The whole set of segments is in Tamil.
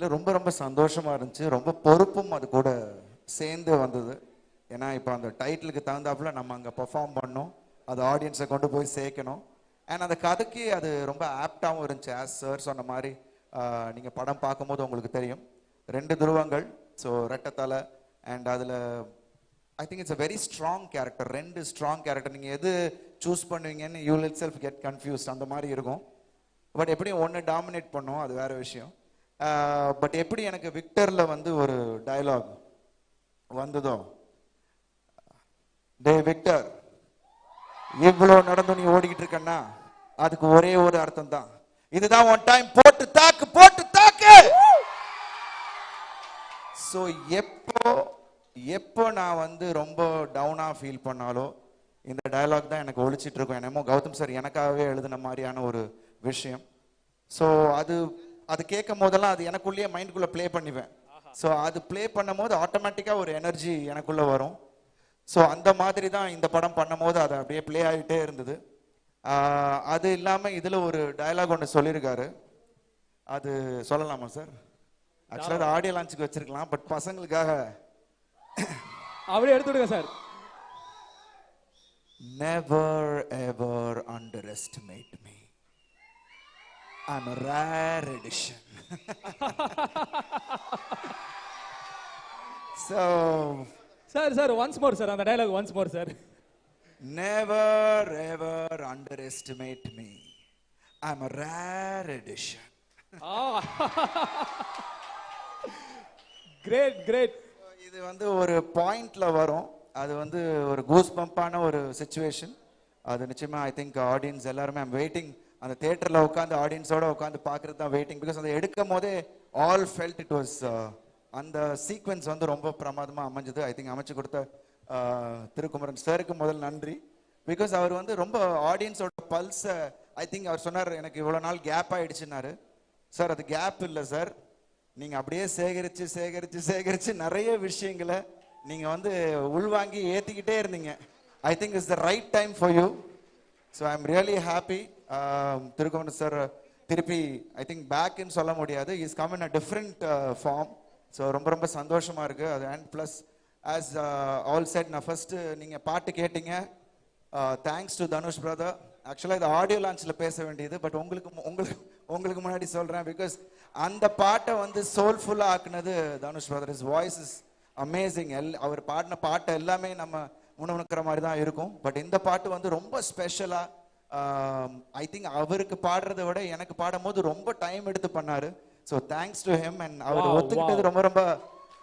இல்லை ரொம்ப ரொம்ப சந்தோஷமாக இருந்துச்சு. ரொம்ப பொறுப்பும் அது கூட சேர்ந்து வந்தது. ஏன்னா இப்போ அந்த டைட்டிலுக்கு தகுந்தாப்புல நம்ம அங்கே பெர்ஃபார்ம் பண்ணோம். அது ஆடியன்ஸை கொண்டு போய் சேர்க்கணும். அண்ட் அந்த கதைக்கு அது ரொம்ப ஆப்டாகவும் இருந்துச்சு. ஆஸ் சார் சொன்ன மாதிரி நீங்கள் படம் பார்க்கும்போது உங்களுக்கு தெரியும். ரெண்டு துருவங்கள் ஸோ ரெட்டத்தலை அண்ட் அதில் I think it's a very strong character ரெண்டு ஸ்ட்ராங் கேரக்டர் நீங்கள் எது சூஸ் பண்ணுவீங்கன்னு you itself get confused அந்த மாதிரி இருக்கும். பட் எப்படியும் ஒன்று டாமினேட் பண்ணும். அது வேறு விஷயம். பட் எப்படி எனக்கு விக்டரில் வந்து ஒரு டயலாக் வந்ததோ? டே விக்டர் இவ்வளோ நடந்து நீ ஓடிக்கிட்டு இருக்கன்னா அதுக்கு ஒரே ஒரு அர்த்தம் தான் இதுதான் ஒன் டைம் போட்டு தாக்கு போட்டு தாக்கு! ஸோ எப்போ எப்போ நான் வந்து ரொம்ப டவுனாக ஃபீல் பண்ணாலோ இந்த டயலாக் தான் எனக்கு ஒழிச்சிட்டு இருக்கும். என்னமோ கௌதம் சார் எனக்காகவே எழுதின மாதிரியான ஒரு விஷயம். ஸோ அது அது கேட்கும் போதெல்லாம் அது எனக்குள்ளேயே மைண்டுக்குள்ளே ப்ளே பண்ணிப்பேன் ஸோ அது ப்ளே பண்ணும் போது ஆட்டோமேட்டிக்காக ஒரு எனர்ஜி எனக்குள்ளே வரும். ஸோ அந்த மாதிரி தான் இந்த படம் பண்ணும்போது அது அப்படியே ப்ளே ஆகிட்டே இருந்தது. அது இல்லாமல் இதில் ஒரு டயலாக் ஒன்று சொல்லியிருக்காரு. அது சொல்லலாமா சார் ஆக்சுவலாக ஆடியோ லான்ச்சுக்கு வச்சிருக்கலாம் பட் பசங்களுக்காக. அப்படியே எடுத்து விடுங்க sir never ever underestimate me I'm rare edition so sir sir once more sir அந்த dialogue once more sir never ever underestimate me I'm rare edition great great இது வந்து ஒரு பாயிண்ட்ல வரும். அது வந்து ஒரு கூஸ் பம்பான ஒரு சுச்சுவேஷன் அது நிச்சயமா ஐ திங்க் ஆடியன்ஸ் எல்லாருமே ஐம் வெயிட்டிங் அந்த தேட்டரில் உட்காந்து ஆடியன்ஸோட உட்காந்து பார்க்கறது தான் வெயிட்டிங் பிகாஸ் அதை எடுக்கும் போதே all felt it was uh, அந்த சீக்வன்ஸ் வந்து ரொம்ப பிரமாதமாக அமைஞ்சது. ஐ திங்க் அமைச்சு கொடுத்த uh, திருக்குமரன் சாருக்கு முதல் நன்றி. பிகாஸ் அவர் வந்து ரொம்ப ஆடியன்ஸோட பல்ஸை ஐ திங்க் அவர் சொன்னார் எனக்கு இவ்வளோ நாள் கேப் ஆயிடுச்சுன்னாரு. சார் அது கேப் இல்லை சார் நீங்கள் அப்படியே சேகரித்து சேகரித்து சேகரித்து நிறைய விஷயங்களை நீங்கள் வந்து உள்வாங்கி ஏற்றிக்கிட்டே இருந்தீங்க. I think is the right time for you so I am really happy Um, திருக்கோண சார் uh, திருப்பி ஐ திங்க் பேக்குன்னு சொல்ல முடியாது. Is come in a different form so ரொம்ப ரொம்ப சந்தோஷமா இருக்கு. அது and plus as all said நான் ஃபர்ஸ்ட் நீங்க பாட்டு கேட்டீங்க. தேங்க்ஸ் டு தனுஷ் பிரதர் ஆக்சுவலாக இது ஆடியோ லான்ச்சில் பேச வேண்டியது பட் உங்களுக்கு மு- உங்களுக்கு உங்களுக்கு முன்னாடி சொல்கிறேன் பிகாஸ் அந்த பாட்டை வந்து சோல்ஃபுல்லாக ஆக்குனது Dhanush brother is voice is amazing L அவர் பாடின பாட்டை எல்லாமே நம்ம உணவுக்கிற மாதிரி தான் இருக்கும். பட் இந்த பாட்டு வந்து ரொம்ப ஸ்பெஷலாக ஐ திங்க் அவருக்கு பாடுறதை விட எனக்கு பாடும்போது ரொம்ப டைம் எடுத்து பண்ணாரு. So thanks to him and அவர் ஒத்துக்கிட்டது ரொம்ப ரொம்ப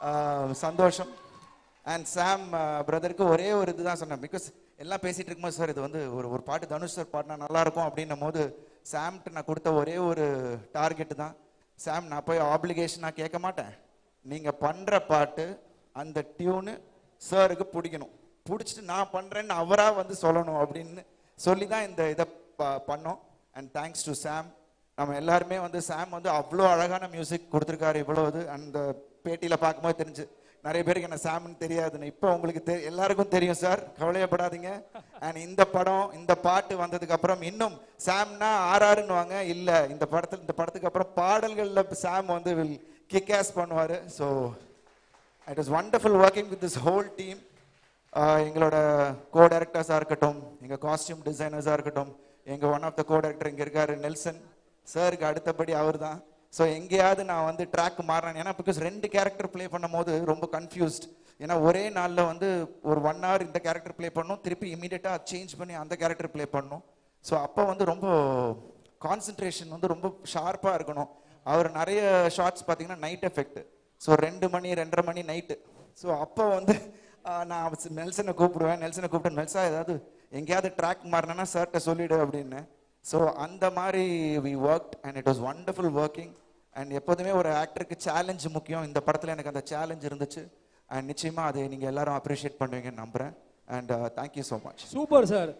ஆஹ், சந்தோஷம். அண்ட் சாம் பிரதருக்கு ஒரே ஒரு இதுதான் சொன்னேன். பிகாஸ் எல்லாம் பேசிட்டு இருக்கும்போது சார் இது வந்து ஒரு ஒரு பாட்டு தனுஷ் சார் பாடினா நல்லா இருக்கும். அப்படின்னும் போது சாம்கிட்ட நான் கொடுத்த ஒரே ஒரு டார்கெட் தான். சாம் நான் போய் ஆப்ளிகேஷன் நான் கேட்க மாட்டேன். நீங்க பண்ற பாட்டு அந்த டியூனு சாருக்கு பிடிக்கணும். பிடிச்சிட்டு நான் பண்றேன்னு அவரா வந்து சொல்லணும் அப்படின்னு சொல்லி தான் இந்த இதை ப- பண்ணோம். அண்ட் தேங்க்ஸ் டு சாம் நம்ம எல்லாருமே வந்து சாம் வந்து அவ்வளோ அழகான மியூசிக் கொடுத்துருக்காரு இவ்வளோ இது அந்த பேட்டியில் பார்க்கும்போது தெரிஞ்சு நிறைய பேருக்கு என்ன சாம்னு தெரியாதுன்னு. இப்போ உங்களுக்கு தெ எல்லாருக்கும் தெரியும் சார். கவலையப்படாதீங்க. அண்ட் இந்த படம் இந்த பாட்டு வந்ததுக்கு அப்புறம் இன்னும் சாம்னா ஆர்ஆர்னு இல்லை இந்த படத்தில் இந்த படத்துக்கு அப்புறம் பாடல்களில் சாம் வந்து வில் கிக் ஆஸ் பண்ணுவார். So it is wonderful working with this whole team எங்களோட கோ டைரக்டர்ஸாக இருக்கட்டும் எங்கள் காஸ்டியூம் டிசைனர்ஸாக இருக்கட்டும் எங்கள் one of the co director இங்கே இருக்காரு நெல்சன். சாருக்கு அடுத்தபடி அவர் தான் ஸோ எங்கேயாவது நான் வந்து ட்ராக் மாறினேன் ஏன்னா பிகாஸ் ரெண்டு கேரக்டர் ப்ளே பண்ணும் போது ரொம்ப கன்ஃபியூஸ்ட் ஏன்னா ஒரே நாளில் வந்து ஒரு ஒன் ஹவர் இந்த கேரக்டர் ப்ளே பண்ணணும் திருப்பி இமீடியட்டாக சேஞ்ச் பண்ணி அந்த கேரக்டர் ப்ளே பண்ணணும் ஸோ அப்போ வந்து ரொம்ப கான்சென்ட்ரேஷன் வந்து ரொம்ப ஷார்ப்பாக இருக்கணும். அவர் நிறைய ஷார்ட்ஸ் பார்த்தீங்கன்னா நைட் எஃபெக்ட் ஸோ ரெண்டு மணி ரெண்டரை மணி நைட்டு ஸோ அப்போ வந்து நான் நெல்சனை கூப்பிடுவேன். நெல்சனை கூப்பிட்டு நெல்சா ஏதாவது எங்கேயாவது ட்ராக் மாறினா சார்கிட்ட சொல்லிவிடு அப்படின்னு. ஸோ அந்த மாதிரி we work and it was wonderful working and எப்போதுமே ஒரு ஆக்டருக்கு சேலஞ்ச் முக்கியம். இந்த படத்தில் எனக்கு அந்த சேலஞ்ச் இருந்துச்சு. அண்ட் நிச்சயமாக அதை நீங்கள் எல்லாரும் அப்ரிஷியேட் பண்ணுவீங்கன்னு நம்புகிறேன் and thank you so much super sir